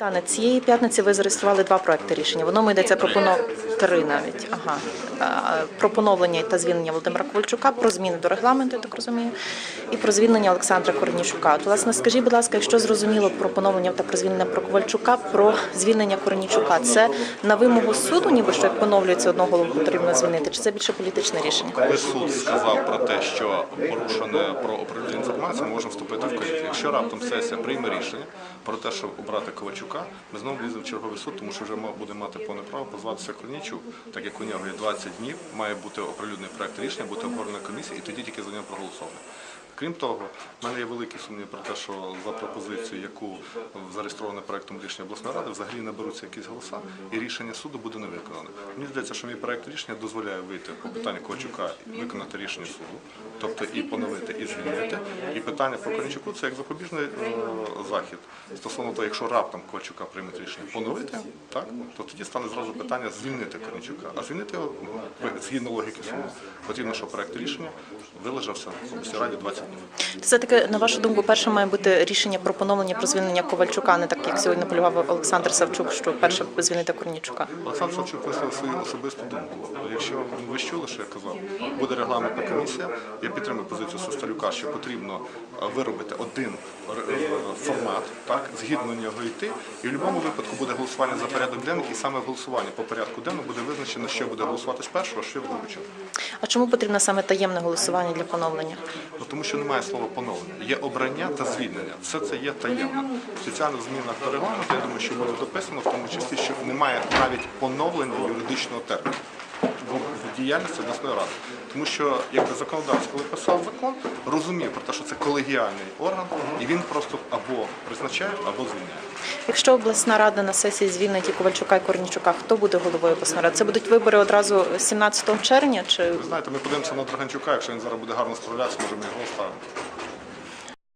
Тане, цієї п'ятниці ви зареєстрували два проекти рішення. В одному йдеться про три навіть. Ага. Про поновлення та звільнення Володимира Ковальчука, про зміни до регламенту, я так розумію, і про звільнення Олександра Корнічука. От, власне, скажіть, будь ласка, якщо зрозуміло про поновлення та про звільнення про Ковальчука, про звільнення Корнічука, це на вимогу суду, ніби що як поновлюється одного голову потрібно звільнити, чи це більше політичне рішення? Коли суд сказав про те, що порушене про оприлюднену інформацію, ми вступити в колізію. Якщо раптом сесія прийме рішення про те, щоб обрати Ковальчука, ми знову вліземо в черговий суд, тому що вже буде мати повне право позватися Корнійчук, так як у нього є 20 днів, має бути оприлюднений проект рішення, бути обговорена комісія, і тоді тільки за нього проголосовано. Крім того, в мене є великий сумнів про те, що за пропозицію, яку зареєстрована проектом рішення обласної ради, взагалі не беруться якісь голоса, і рішення суду буде не виконане. Мені здається, що мій проект рішення дозволяє вийти по питанню Ковальчука виконати рішення суду, тобто і поновити, і звільнити. І питання по Корнічуку це як запобіжний е, захід. Стосовно того, якщо раптом Ковальчука приймуть рішення поновити, так то тоді стане зразу питання звільнити Корнічука. А звільнити його ну, згідно логіки суду, потрібно, щоб проект рішення вилежався в обласній раді 20 днів. Це таки, на вашу думку, перше має бути рішення про поновлення про звільнення Ковальчука, не так як сьогодні наполягав Олександр Савчук, що перше звільнити Корнічука. Олександр Савчук висловив свою особисту думку. Якщо ви чули, що я казав, буде регламентна комісія. Я підтримую позицію Состалюка, що потрібно е, виробити один е, формат, так згідно нього йти. І в будь-якому випадку буде голосування за порядок денний, і саме в голосуванні по порядку денному буде визначено, що буде голосувати спершу, а що в другу. А чому потрібно саме таємне голосування для поновлення? Ну, тому що немає слова поновлення. Є обрання та звільнення. Все це є таємно. В змінах до регламенту, я думаю, що буде дописано, в тому числі, що немає навіть поновлення юридичного терміну в діяльності обласної ради. Тому що якби законодавець, коли писав закон, розумів про те, що це колегіальний орган, і він просто або призначає, або звільняє. Якщо обласна рада на сесії звільнить і Ковальчука і Корнічука, хто буде головою обласної ради? Це будуть вибори одразу 17 червня? Чи Ви знаєте, ми подивимося на Драганчука, якщо він зараз буде гарно справлятися, може ми його ставимо.